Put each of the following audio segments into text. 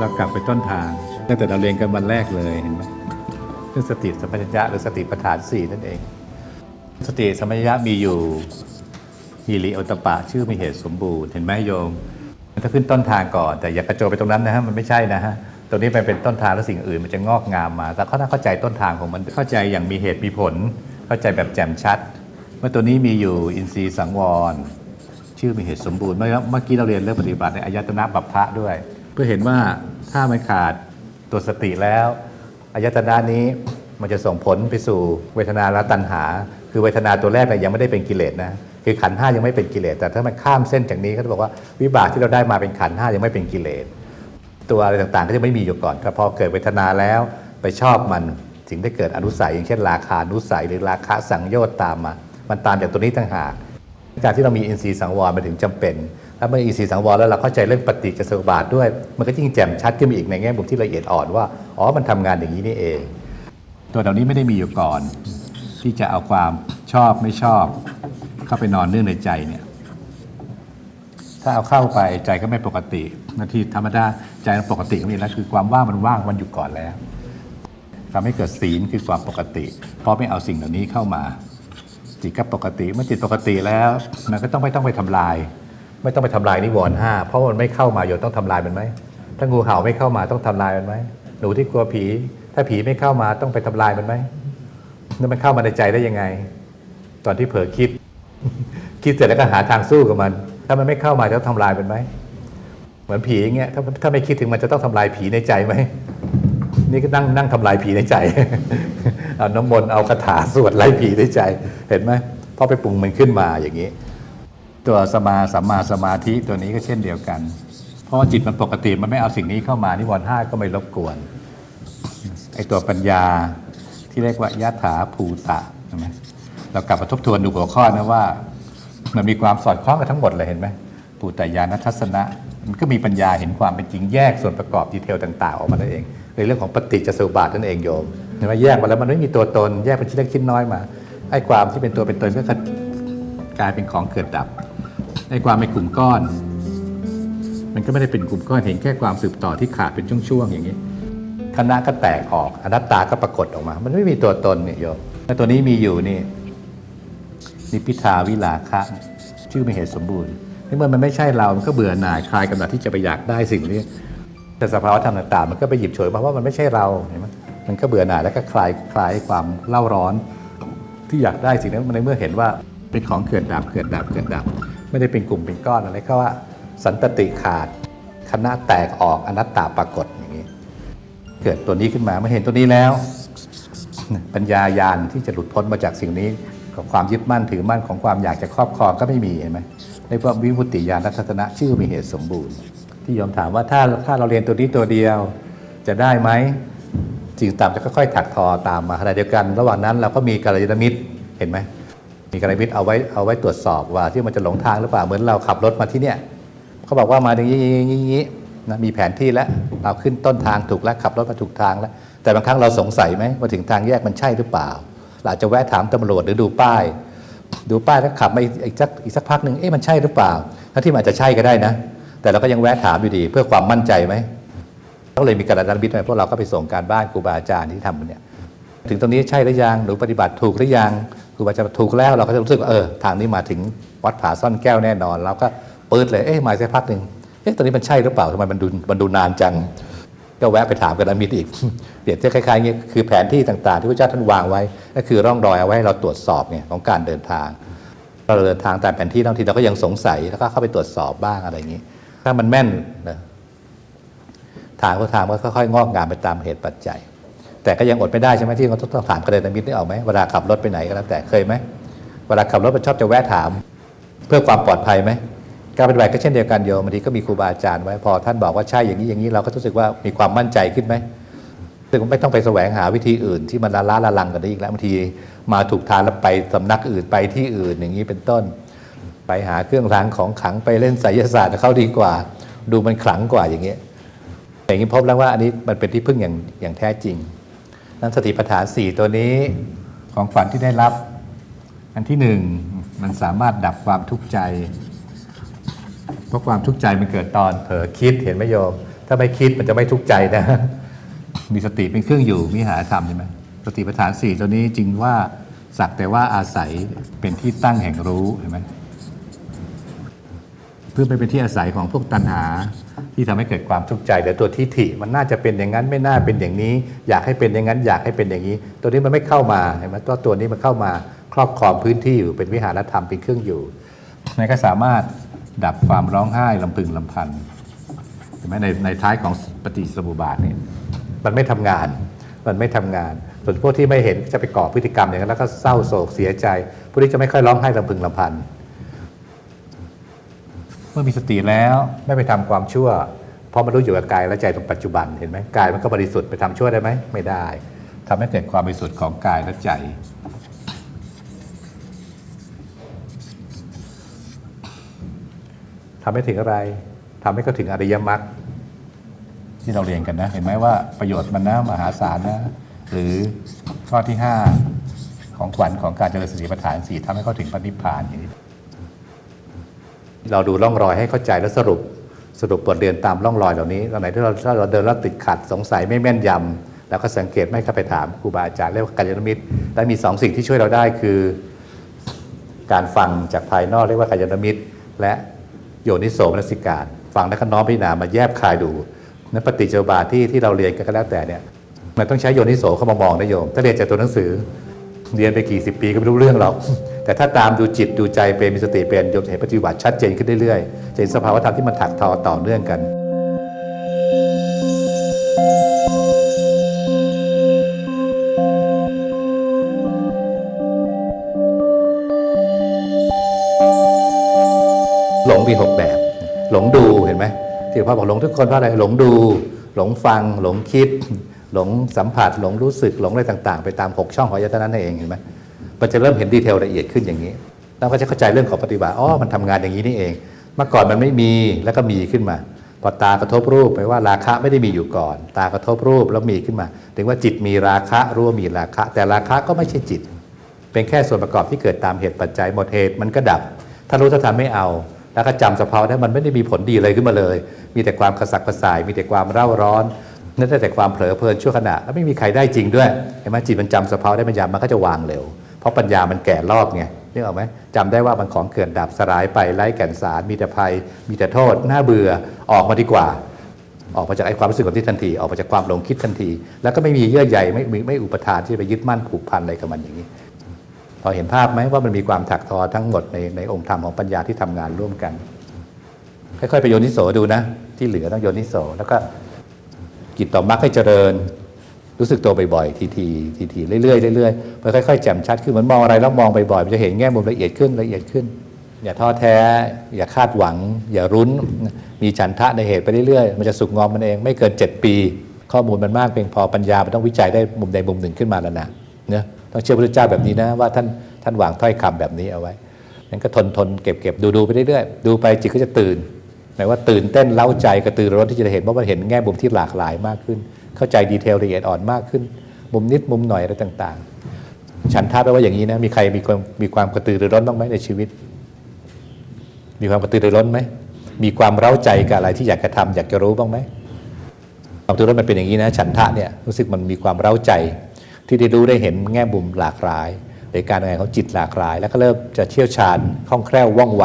เรากลับไปต้นทางตั้งแต่เราเรียนกันวันแรกเลยเห็นไหมเรื่องสติสัมปชัญญะหรือสติปัฏฐานสี่นั่นเอง สติสัมปชัญญะมีอยู่ฮีริโอตปะชื่อมีเหตุสมบูรณ์เห็นไหมโยมถ้าขึ้นต้นทางก่อน แต่อย่ากระโจนไปตรงนั้นนะฮะมันไม่ใช่นะฮะตรงนี้มันเป็นต้นทางแล้วสิ่งอื่นมันจะงอกงามมา แต่เขาต้องเข้าใจต้นทางของมันเข้าใจอย่างมีเหตุมีผล เข้าใจแบบแจ่มชัดเมื่อตัวนี้มีอยู่อินทรีย์สังวร ชื่อมีเหตุสมบูรณ์เมื่อกี้เราเรียนเรื่องปฏิบัติในอายตนะบัพพะด้วย พื่อเห็นว่าถ้ามันขาดตัวสติแล้วอายตนะนี้มันจะส่งผลไปสู่เวทนาและตัณหา คือเวทนาตัวแรกเนี่ยยังไม่ได้เป็นกิเลสนะคือขันธ์ห้ายังไม่เป็นกิเลสแต่ถ้ามันข้ามเส้นจากนี้ก็จะบอกว่าวิบากที่เราได้มาเป็นขันธ์ห้ายังไม่เป็นกิเลสตัวอะไรต่างๆ ก็จะไม่มีอยู่ก่อนแต่พอเกิดเวทนาแล้วไปชอบมันถึงได้เกิดอนุสัยอย่างเช่นราคานุสัยหรือราคะสังโยชน์ตามมา มันตามจากตัวนี้ต่างหาก การที่เรามีอินทรีย์สังวรมันถึงจำเป็น ถ้าเมื่ออินทรีย์สังวรแล้วเราเข้าใจเรื่องปฏิจจสมุปบาทด้วย มันก็ยิ่งแจ่มชัดขึ้นไปอีกในแง่มุมที่ละเอียดอ่อนว่าอ๋อมันทำงานอย่างนี้นี่เอง ตัวเหล่านี้ไม่ได้มีอยู่ก่อน ที่จะเอาความชอบไม่ชอบ เข้าไปนอนเนื่องในใจเนี่ยถ้าเอาเข้าไปใจก็ไม่ปกตินาทีธรรมดาใจปกติก็มีแล้วคือความว่างมันว่างมันอยู่ก่อนแล้วทำให้เกิดศีลคือความปกติ เพราะไม่เอาสิ่งเหล่านี้เข้ามา จิตก็ปกติเมื่อจิตปกติแล้ว มันก็ต้องไม่ต้องไปทำลาย ไม่ต้องไปทำลายนิวรณ์ห้าเพราะมันไม่เข้ามาโยมต้องทำลายมันไหมถ้างูเห่าไม่เข้ามาต้องทำลายมันไหมหนูที่กลัวผี ถ้าผีไม่เข้ามาต้องไปทำลายมันไหมแล้วมันเข้ามาในใจได้ยังไง ตอนที่เผลอคิด คิดเสร็จแล้วก็หาทางสู้กับมัน ถ้ามันไม่เข้ามาจะต้องทำลายมันไหมเหมือนผีอย่างเงี้ยถ้าถ้าไม่คิดถึงมันจะต้องทำลายผีในใจไหมนี่ก็นั่งนั่งทำลายผีในใจ เอาน้ำมนต์เอาคาถาสวดไล่ผีในใจ เห็นไหมพอไปปรุงมันขึ้นมาอย่างนี้ ตัวสมาสัมมาสมาธิตัวนี้ก็เช่นเดียวกัน เพราะว่าจิตมันปกติมันไม่เอาสิ่งนี้เข้ามานิวรณ์ห้าก็ไม่รบกวนไอตัวปัญญาที่เรียกว่ายะถาภูตะใช่ไหมเรากลับมาทบทวนดูหัวข้อนะว่า มันมีความสอดคล้องกันทั้งหมดเลยเห็นไหมปูตยานัทัศนะ มันก็มีปัญญาเห็นความเป็นจริงแยกส่วนประกอบดีเทลต่าง ๆ ออกมานั่นเองในเรื่องของปฏิจจสมุปบาทนั่นเองโยมเห็นไหมแยกมาแล้วมันไม่มีตัวตนแยกเป็นชิ้นเล็กชิ้นน้อยมาไอ้ความที่เป็นตัวเป็นตนก็กลายเป็นของเกิดดับ ไอ้ความเป็นกลุ่มก้อน มันก็ไม่ได้เป็นกลุ่มก้อนเห็นแค่ความสืบต่อที่ขาดเป็นช่วงๆอย่างนี้คณะก็แตกออกอนัตตาก็ปรากฏออกมา มันไม่มีตัวตนเนี่ยโยมแล้วตัวนี้มีอยู่นี่นิพิทาวิลาคะชื่อไม่เหตุสมบูรณ์นี่เมื่อมันไม่ใช่เรา มันก็เบื่อหน่ายคลายกำหนัดที่จะไปอยากได้สิ่งนี้ แต่สภาวะธรรมต่างๆ มันก็ไปหยิบฉวยมาว่ามันไม่ใช่เราเห็นไหมมันก็เบื่อหน่ายแล้วก็คลายคลายความเล่าร้อนที่อยากได้สิ่งนั้นมันในเมื่อเห็นว่าเป็นของเกิดดับเกิดดับเกิดดับ ไม่ได้เป็นกลุ่มเป็นก้อนอะไรก็ว่าสันตติขาดคณะแตกออกอนัตตาปรากฏอย่างนี้ เกิดตัวนี้ขึ้นมาเมื่อเห็นตัวนี้แล้ว ปัญญายาณที่จะหลุดพ้นมาจากสิ่งนี้ของความยึดมั่นถือมั่นของความอยากจะครอบครองก็ไม่มีเห็นไหมในพวกวิมุตติญาณทัศนะชื่อมีเหตุสมบูรณ์ ที่โยมถามว่าถ้าถ้าเราเรียนตัวนี้ตัวเดียวจะได้ไหมสิ่งต่างจะค่อยๆถักทอตามมาขณะเดียวกัน ระหว่างนั้นเราก็มีกัลยาณมิตรเห็นไหม มีกัลยาณมิตรเอาไว้เอาไว้ตรวจสอบว่าที่มันจะหลงทางหรือเปล่าเหมือนเราขับรถมาที่เนี่ยเขาบอกว่ามาอย่างนี้นี้นี้นะมีแผนที่แล้วเราขึ้นต้นทางถูกแล้วขับรถมาถูกทางแล้ว แต่บางครั้งเราสงสัยไหมว่าถึงทางแยกมันใช่หรือเปล่าเราอาจจะแวะถามตำรวจหรือดูป้าย ดูป้ายแล้วขับมาอีกสักอีกสักพักหนึ่งเอ๊ะมันใช่หรือเปล่าทั้งที่มันอาจจะใช่ก็ได้นะ แต่เราก็ยังแวะถามอยู่ดี เพื่อความมั่นใจไหมก็เลยมีการดันบิดไปพวกเราก็ไปส่งการบ้านครูบาอาจารย์ที่ทำเนี่ยถึงตรงนี้ใช่หรือยังหนูปฏิบัติถูกหรือยัง ครูบาอาจารย์ถูกแล้วเราก็จะรู้สึกว่าเออทางนี้มาถึงวัดผาซ่อนแก้วแน่นอนเราก็เปืดเลยเอ๊ะมาสักพักหนึ่งเอ๊ะตรงนี้มันใช่หรือเปล่าทำไมมันดูมันดูนานจัง ก็แวะไปถามกันมิตรอีกเปรียบเทียบคล้ายๆเงี้ยคือแผนที่ต่างๆ ที่พระเจ้าท่านวางไว้ ก็คือร่องรอยเอาไว้ให้เราตรวจสอบเนี่ยของการเดินทางเราเดินทางตามแผนที่บางทีเราก็ยังสงสัยแล้วก็เข้าไปตรวจสอบบ้างอะไรอย่างนี้ ถ้ามันแม่นนะทางก็ทางก็ค่อยๆงอกงามไปตามเหตุปัจจัย แต่ก็ยังอดไม่ได้ใช่ไหมที่เราต้องถามกระเด็นมิตรนี่ออกไหมเวลาขับรถไปไหนก็แล้วแต่เคยไหมเวลาขับรถมันชอบจะแวะถาม เพื่อความปลอดภัยไหมการปฏิบัติก็เช่นเดียวกันโยมบางทีก็มีครูบาอาจารย์ไว้พอท่านบอกว่าใช่อย่างนี้อย่างนี้เราก็รู้สึกว่ามีความมั่นใจขึ้นไหมซึ่งไม่ต้องไปแสวงหาวิธีอื่นที่มันละล้าละลังกันได้อีกแล้วบางทีมาถูกทางแล้วไปสำนักอื่นไปที่อื่นอย่างนี้เป็นต้น ไปหาเครื่องรางของขลังไปเล่นไสยศาสตร์เขาดีกว่า ดูมันขลังกว่าอย่างนี้อย่างนี้พบแล้วว่าอันนี้มันเป็นที่พึ่งอย่างอย่างแท้จริง นั้นสติปัฏฐานสี่ตัวนี้ของฝันที่ได้รับ อันที่หนึ่งมันสามารถดับความทุกข์ใจ เพราะความทุกข์ใจมันเกิดตอนเผลอคิดเห็นไหมโยม ถ้าไม่คิดมันจะไม่ทุกข์ใจนะ มีสติเป็นเครื่องอยู่มิหาธรรมใช่ไหมสติปัฏฐานสี่ตัวนี้จริงว่าสักแต่ว่าอาศัยเป็นที่ตั้งแห่งรู้เห็นไหม พื่อไปเป็นที่อาศัยของพวกตัณหา ที่ทำให้เกิดความทุกข์ใจแต่ตัวทิฏฐิมันน่าจะเป็นอย่างนั้นไม่น่าเป็นอย่างนี้ อยากให้เป็นอย่างนั้นอยากให้เป็นอย่างนี้ ตัวนี้มันไม่เข้ามาเห็นไหมตัวตัวนี้มันเข้ามาครอบครองพื้นที่อยู่เป็นวิหารธรรมเป็นเครื่องอยู่นั่นก็สามารถดับความร้องไห้ลำพึงลำพันเห็นไหมในในท้ายของปฏิสมุบาทเนี่ยมันไม่ทำงาน มันไม่ทำงาน ส่วนพวกที่ไม่เห็นจะไปก่อพฤติกรรมอย่างนั้นแล้วก็เศร้าโศกเสียใจพวกนี้จะไม่ค่อยร้องไห้ลำพึงลำพัน มื่อมีสติแล้วไม่ไปทำความชั่ว เพราะมันรู้อยู่กับกายและใจตรงปัจจุบันเห็นไหมกายมันก็บริสุทธิ์ไปทำชั่วได้ไหมไม่ได้ทำให้เกิดความบริสุทธิ์ของกายและใจทำให้ถึงอะไรทำให้เขาถึงอริยมรรคที่เราเรียนกันนะ เห็นไหมว่าประโยชน์มันนะมหาศาลนะ หรือข้อที่ 5 ของขวัญของการเจริญสติปัฏฐานสี่ทำให้เขาถึงปณิพพานอย่างนี้ เราดูร่องรอยให้เข้าใจแล้วสรุปสรุปบทเรียนตามร่องรอยเหล่านี้ตรงไหนที่เราถ้าเราเดินแล้วติดขัดสงสัยไม่แม่นยำแล้วก็สังเกตไม่เข้าไปถามครูบาอาจารย์เรียกว่ากัลยาณมิตรและมีสองสิ่งที่ช่วยเราได้คือ การฟังจากภายนอกเรียกว่ากัลยาณมิตร และโยนิโสมนสิการ ฟังแล้วก็น้อมพิจารณามาแยบคายดูนั้นปฏิจจบาทที่ที่เราเรียนกันก็แล้วแต่เนี่ยมันต้องใช้โยนิโสเข้ามามองนะโยม ถ้าเรียนจากตัวหนังสือ เรียนไปกี่สิบปีก็ไม่รู้เรื่องหรอก แต่ถ้าตามดูจิตดูใจเป็นมีสติเป็นโยมจะเห็นปฏิบัติชัดเจนขึ้นเรื่อยๆจะเห็นสภาวะธรรมที่มันถักทอต่อเนื่องกันหลงมีหกแบบ หลงดูเห็นไหมที่พ่อบอกหลงทุกคนเพราะอะไรหลงดู หลงฟัง หลงคิด หลงสัมผัส หลงรู้สึกหลงอะไรต่าง ๆ ไปตามหกช่องของยตนะนั่นเองเห็นไหม มันจะเริ่มเห็นดีเทลละเอียดขึ้นอย่างนี้แล้วก็จะเข้าใจเรื่องของปฏิบัติอ๋อมันทำงานอย่างนี้นี่เอง เมื่อก่อนมันไม่มีแล้วก็มีขึ้นมา พอตากระทบรูปแปลว่าราคะไม่ได้มีอยู่ก่อน ตากระทบรูปแล้วมีขึ้นมา ถึงว่าจิตมีราคะรู้ว่ามีราคะ แต่ราคะก็ไม่ใช่จิต เป็นแค่ส่วนประกอบที่เกิดตามเหตุปัจจัยหมดเหตุมันก็ดับ ถ้ารู้ถ้าทำไม่เอา แล้วก็จำสภาวะได้มันไม่ได้มีผลดีเลยขึ้นมาเลย มีแต่ความกระสับกระส่าย มีแต่ความเร่าร้อนนั่นแต่ความเผลอเพลินชั่วขณะแล้วไม่มีใครได้จริงด้วยเห็นไหมจิตมันจำสภาวะได้มันยามมันก็จะวางเร็ว ราะปัญญามันแก่รอบไงนึกออกไหมจำได้ว่ามันของเกิดดับสลายไปไร้แก่นสาร มีแต่ภัย มีแต่โทษน่าเบื่อออกมาดีกว่า ออกมาจากไอ้ความรู้สึกของที่ทันที ออกมาจากความหลงคิดทันที แล้วก็ไม่มีเยื่อใยไม่ไม่ไม่อุปทานที่ไปยึดมั่นผูกพันอะไรกับมันอย่างนี้พอเห็นภาพไหมว่ามันมีความถักทอทั้งหมดในในองค์ธรรมของปัญญาที่ทำงานร่วมกัน ค่อยๆไปโยนิโสดูนะ ที่เหลือต้องโยนิโสแล้วก็กิจต่อมรรคให้เจริญ รู้สึกตัวบ่อยๆ ทีๆ ทีๆ เรื่อยๆ เรื่อยๆ มันค่อยๆ แจ่มชัดขึ้นเหมือนมองอะไรแล้วมองบ่อยๆ มันจะเห็นแง่มุมละเอียดขึ้น ละเอียดขึ้น อย่าท้อแท้ อย่าคาดหวัง อย่ารุ้นมีฉันทะในเหตุไปเรื่อยๆ มันจะสุกงอมมันเอง ไม่เกิน 7 ปี ข้อมูลมันมากเพียงพอ ปัญญา มันต้องวิจัยได้มุมใดมุมหนึ่งขึ้นมาแล้วนะเนะต้องเชื่อพระเจ้าแบบนี้นะว่าท่านท่านวางถ้อยคำแบบนี้เอาไว้ นั้นก็ทนทนเก็บเก็บดูดูไปเรื่อยๆ ดูไปจิตก็จะตื่นหมายว่าตื่นเต้นเล้าใจกระตือรือร้นที่จะเห็นว่ามันเห็นแง่มุมที่หลากหลายมากขึ้น เข้าใจดีเทลละเอียดอ่อนมากขึ้น มุมนิดมุมหน่อยอะไรต่างๆ ฉันท้าแปลว่าอย่างนี้นะมีใครมีความมีความกระตือรือร้นบ้างไหมในชีวิต มีความกระตือรือร้นไหมมีความเร้าใจกับอะไรที่อยากจะทำอยากจะรู้บ้างไหมความกระตือรือร้นมันเป็นอย่างนี้นะ ฉันทะเนี่ยรู้สึกมันมีความเร้าใจ ที่ได้รู้ได้เห็นแง่มุมหลากหลายในการทำงานของจิตหลากหลาย แล้วก็เริ่มจะเชี่ยวชาญคล่องแคล่วว่องไว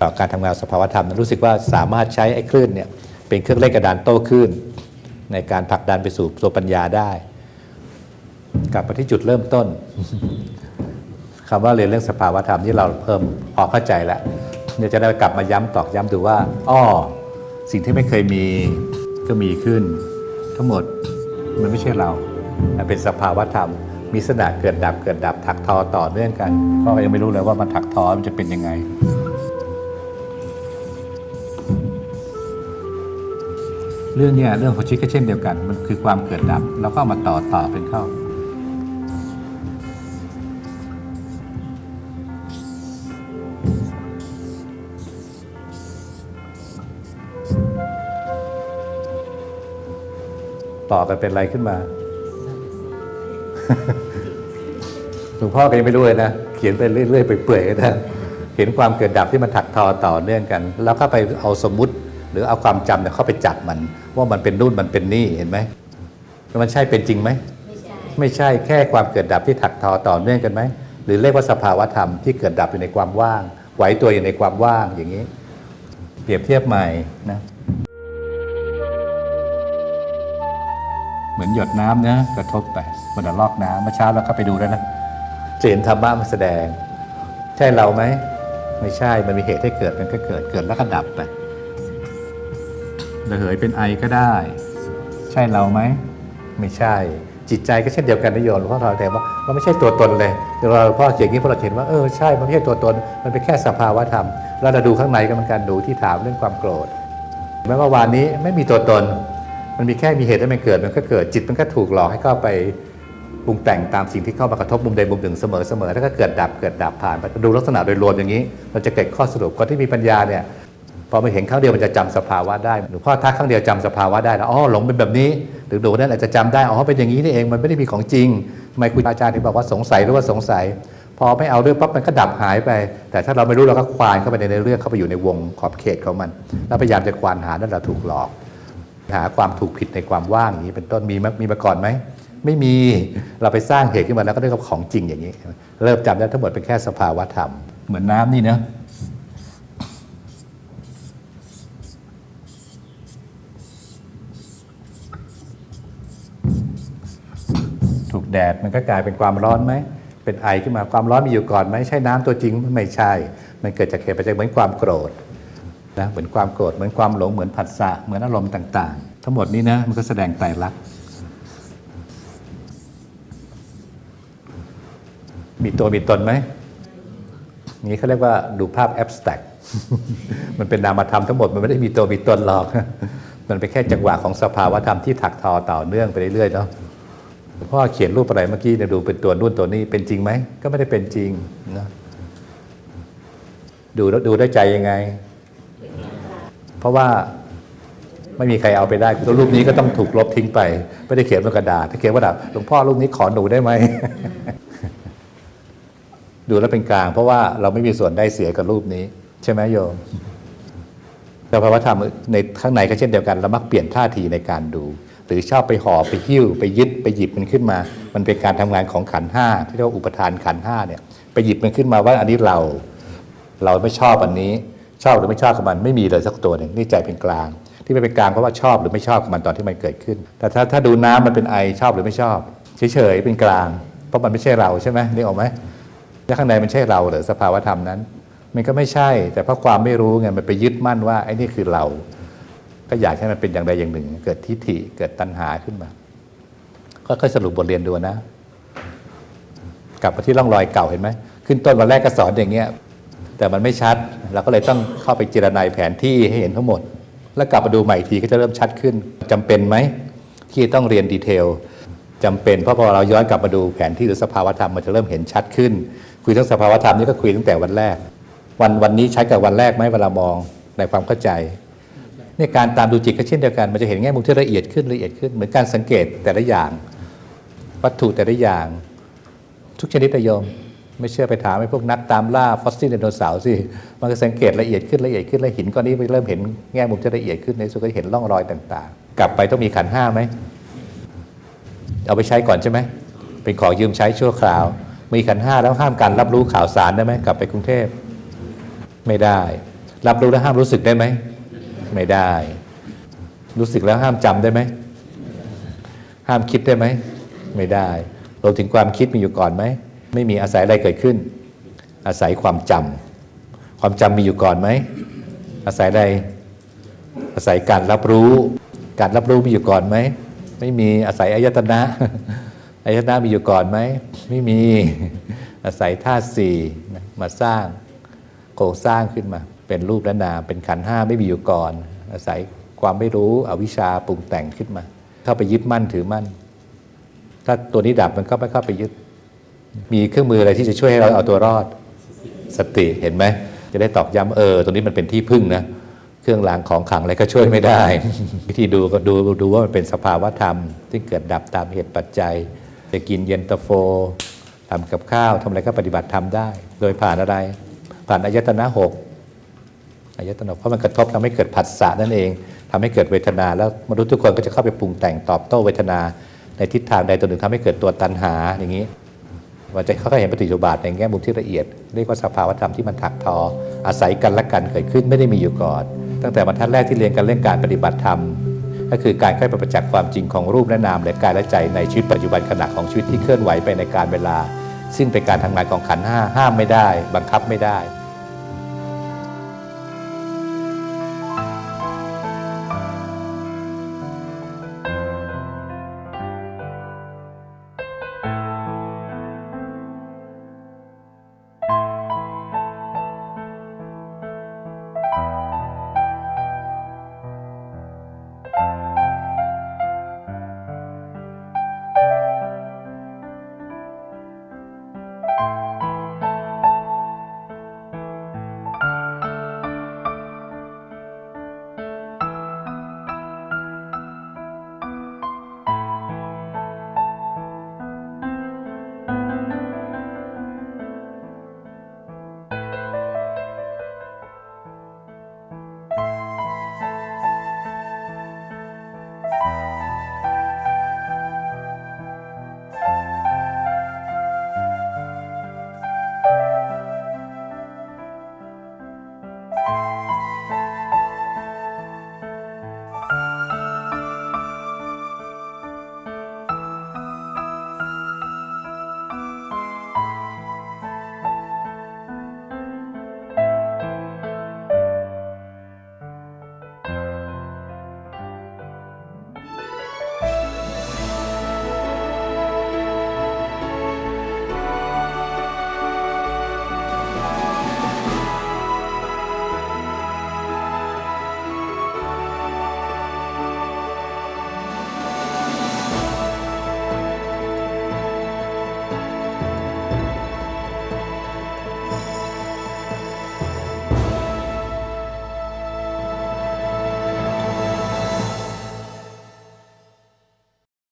ต่อการทำงานสภาวธรรม รู้สึกว่าสามารถใช้ไอ้คลื่นเนี่ยเป็นเครื่องเล่นกระดานโต้คลื่น ในการผลักดันไปสู่ตัวปัญญาได้ กลับมาที่จุดเริ่มต้นคำว่าเรียนเรื่องสภาวธรรมที่เราเพิ่มพอเข้าใจแล้วเดี๋ยวจะได้กลับมาย้ำตอกย้ำดูว่าอ้อสิ่งที่ไม่เคยมีก็มีขึ้น ทั้งหมดมันไม่ใช่เรามันเป็นสภาวธรรม มีสนาเกิดดับเกิดดับถักทอต่อเนื่องกัน ก็ยังไม่รู้เลยว่ามันถักทอมันจะเป็นยังไง เรื่องเนี้ยเรื่องของชีวิตก็เช่นเดียวกัน มันคือความเกิดดับแล้วก็เอามาต่อต่อเป็นเข้า ต่อกันเป็นอะไรขึ้นมาหลวงพ่อก็ยังไม่รู้เลยนะ เขียนไปเรื่อยๆไปเปื่อยๆนะเห็นความเกิดดับที่มันถักทอต่อเนื่องกัน แล้วก็ไปเอาสมมุติ หรือเอาความจำเนี่ยเข้าไปจับมัน ว่ามันเป็นนู่นมันเป็นนี่เห็นไหมแล้วมันใช่เป็นจริงไหมไม่ใช่ไม่ใช่แค่ความเกิดดับที่ถักทอต่อเนื่องกันไหมหรือเรียกว่าสภาวธรรมที่เกิดดับอยู่ในความว่างไหวตัวอยู่ในความว่างอย่างนี้ เปรียบเทียบใหม่นะเหมือนหยดน้ำนะกระทบไปบนลอกน้ำเมื่อเช้าเราก็ไปดูแล้วนะจะเห็นธรรมะมาแสดง ใช่เราไหม ไม่ใช่มันมีเหตุให้เกิดมันก็เกิดเกิดแล้วก็ดับไป ระเหยเป็นไอก็ได้ ใช่เราไหมไม่ใช่ จิตใจก็เช่นเดียวกันนะโยมหลวงพ่อทอยแต่ว่ามันไม่ใช่ตัวตนเลยเดี๋ยวเราพ่อเขียนนี้พวกเราเห็นว่าเออใช่มันไม่ใช่ตัวตน มันเป็นแค่สภาวะธรรมเราจะดูข้างในก็เหมือนกันดูที่ถามเรื่องความโกรธแม้ว่าวานนี้ไม่มีตัวตน มันมีแค่มีเหตุให้มันเกิดมันก็เกิดจิตมันก็ถูกหลอกให้เข้าไปปรุงแต่งตามสิ่งที่เข้ามากระทบมุมใดมุมหนึ่งเสมอเสมอแล้วก็เกิดดับเกิดดับผ่านไปดูลักษณะโดยรวมอย่างนี้ เราจะเกิดข้อสรุปคนที่มีปัญญาเนี่ย พอมาเห็นครั้งเดียวมันจะจำสภาวะได้หลวงพ่อทักครั้งเดียวจำสภาวะได้แล้วอ๋อหลงเป็นแบบนี้หรือดูนั่นอาจจะจำได้อ๋อเป็นอย่างนี้นี่เองมันไม่ได้มีของจริงทำไมครูอาจารย์ถึงบอกว่าสงสัยหรือว่าสงสัย พอไม่เอาเรื่องปั๊บมันก็ดับหายไป แต่ถ้าเราไม่รู้เราก็ควานเข้าไปในเรื่องเข้าไปอยู่ในวงขอบเขตของมัน แล้วพยายามจะควานหานั่นเราถูกหลอก หาความถูกผิดในความว่างอย่างนี้เป็นต้นมีมมีมาก่อนไหมไม่มีเราไปสร้างเหตุขึ้นมาแล้วก็เรียกว่าของจริงอย่างนี้ เริ่มจำได้ทั้งหมดเป็นแค่สภาวะธรรมเหมือนน้ำนี่เนะ แดดมันก็กลายเป็นความร้อนไหมเป็นไอขึ้นมาความร้อนมีอยู่ก่อนไหมใช่น้ำตัวจริงไม่ใช่ มันเกิดจากเหตุปัจจัยเหมือนความโกรธนะเหมือนความโกรธเหมือนความหลงเหมือนผัสสะเหมือนอารมณ์ต่าง ๆ ทั้งหมดนี้นะมันก็แสดงไตรลักษณ์มีตัวมีตนไหมนี้เขาเรียกว่าดูภาพแอบสแต็กมันเป็นนามธรรมทั้งหมดมันไม่ได้มีตัวมีตนหรอก มันเป็นแค่จังหวะของสภาวธรรมที่ถักทอต่อเนื่องไปเรื่อยๆเนาะ พ่อเขียนรูปอะไรเมื่อกี้เนี่ยดูเป็นตัวนู่นตัวนี้เป็นจริงไหมก็ไม่ได้เป็นจริงนะดูแล้วดูได้ใจยังไง เพราะว่าไม่มีใครเอาไปได้ตัวรูปนี้ก็ต้องถูกลบทิ้งไป ไม่ได้เขียนบนกระดาษถ้าเขียนว่าหลวงพ่อรูปนี้ขอหนูได้ไหมดูแล้วเป็นกลาง เพราะว่าเราไม่มีส่วนได้เสียกับรูปนี้ ใช่ไหมโยมแต่ภาวะธรรมในข้างในก็เช่นเดียวกันเรามักเปลี่ยนท่าทีในการดู หรือชอบไปห่อไปหิ้ว ไปยึดไปหยิบมันขึ้นมา มันเป็นการทำงานของขันห้าที่เรียกว่าอุปทานขันห้าเนี่ยไปหยิบมันขึ้นมาว่าอันนี้เรา เราไม่ชอบอันนี้ ชอบหรือไม่ชอบกับมันไม่มีเลยสักตัวหนึ่งนี่ใจเป็นกลาง ที่ไม่เป็นกลางเพราะว่าชอบหรือไม่ชอบกับมันตอนที่มันเกิดขึ้น แต่ถ้าถ้าดูน้ำมันเป็นไอชอบหรือไม่ชอบเฉยๆเป็นกลาง เพราะมันไม่ใช่เราใช่ไหมนี่ออกไหมแล้วข้างในมันใช่เราหรือสภาวธรรมนั้น มันก็ไม่ใช่ แต่เพราะความไม่รู้ไงมันไปยึดมั่นว่าไอ้นี่คือเรา ก็อยากให้มันเป็นอย่างใดอย่างหนึ่ง เกิดทิฏฐิเกิดตัณหาขึ้นมา ก็ค่อยสรุปบทเรียนดูนะ กลับมาที่ร่องรอยเก่าเห็นไหมขึ้นต้นวันแรกก็สอนอย่างเงี้ยแต่มันไม่ชัดเราก็เลยต้องเข้าไปจิรนายแผนที่ให้เห็นทั้งหมด แล้วกลับมาดูใหม่อีกทีก็จะเริ่มชัดขึ้นจำเป็นไหมที่ต้องเรียนดีเทลจำเป็นเพราะพอเราย้อนกลับมาดูแผนที่หรือสภาวธรรมมันจะเริ่มเห็นชัดขึ้น คุยเรื่องสภาวธรรมนี่ก็คุยตั้งแต่วันแรก วันวันนี้ใช้กับวันแรกไหมเวลามองในความเข้าใจ นี่การตามดูจิตก็เช่นเดียวกัน มันจะเห็นแง่มุมที่ละเอียดขึ้นละเอียดขึ้นเหมือนการสังเกตแต่ละอย่าง วัตถุแต่ละอย่าง ทุกชนิดนะโยม ไม่เชื่อไปถามไอ้พวกนักตามล่าฟอสซิลไดโนเสาร์สิมันก็สังเกตละเอียดขึ้นละเอียดขึ้นแล้วหินก้อนนี้ไปเริ่มเห็นแง่มุมที่ละเอียดขึ้นในสุดก็เห็นร่องรอยต่าง ๆ กลับไปต้องมีขันห้าไหมเอาไปใช้ก่อนใช่ไหมเป็นของยืมใช้ชั่วคราว มีขันห้าแล้วห้ามการรับรู้ข่าวสารได้ไหมกลับไปกรุงเทพไม่ได้ รับรู้แล้วห้ามรู้สึกได้ไหม ไม่ได้ รู้สึกแล้วห้ามจำได้ไหม ห้ามคิดได้ไหม ไม่ได้รวมถึงความคิดมีอยู่ก่อนไหม ไม่มีอาศัยอะไรเกิดขึ้น อาศัยความจำความจำมีอยู่ก่อนไหม อาศัยอะไร อาศัยการรับรู้ การรับรู้มีอยู่ก่อนไหม ไม่มีอาศัยอายตนะอายตนะมีอยู่ก่อนไหม ไม่มีอาศัยธาตุสี่มาสร้างโครงสร้างขึ้นมา เป็นรูปและนาม เป็นขันห้าไม่มีอยู่ก่อน อาศัยความไม่รู้อวิชชาปรุงแต่งขึ้นมา เข้าไปยึดมั่นถือมั่น ถ้าตัวนี้ดับมันก็ไม่เข้าไปยึด มีเครื่องมืออะไรที่จะช่วยให้เราเอาตัวรอด สติเห็นไหมจะได้ตอกย้ำเออตรงนี้มันเป็นที่พึ่งนะเครื่องรางของขลังอะไรก็ช่วยไม่ได้ วิธีดูก็ดูดูว่ามันเป็นสภาวะธรรม ที่เกิดดับตามเหตุปัจจัย จะกินเย็นตาโฟทำกับข้าวทำอะไรก็ปฏิบัติทำได้ โดยผ่านอะไร ผ่านอายตนะหก อายตนะเพราะมันกระทบทำให้เกิดผัสสะนั่นเองทำให้เกิดเวทนา แล้วมนุษย์ทุกคนก็จะเข้าไปปรุงแต่งตอบโต้เวทนา ในทิศทางใดตัวหนึ่งทำให้เกิดตัวตัณหาอย่างนี้มันจะเขาก็เห็นปฏิจุบาทในแง่มุมที่ละเอียดเรียกว่าสภาวธรรมที่มันถักทอ อาศัยกันและกันเกิดขึ้นไม่ได้มีอยู่ก่อน ตั้งแต่บรรทัดแรกที่เรียนกันเรื่องการปฏิบัติธรรมก็คือการเข้ประจักษ์ความจริงของรูปและนามและกายและใจในชีวิตปัจจุบันขณะของชีวิตที่เคลื่อนไหวไปในการเวลา ซึ่งเป็นการทำงานของขันห้าห้ามไม่ได้ บังคับไม่ได้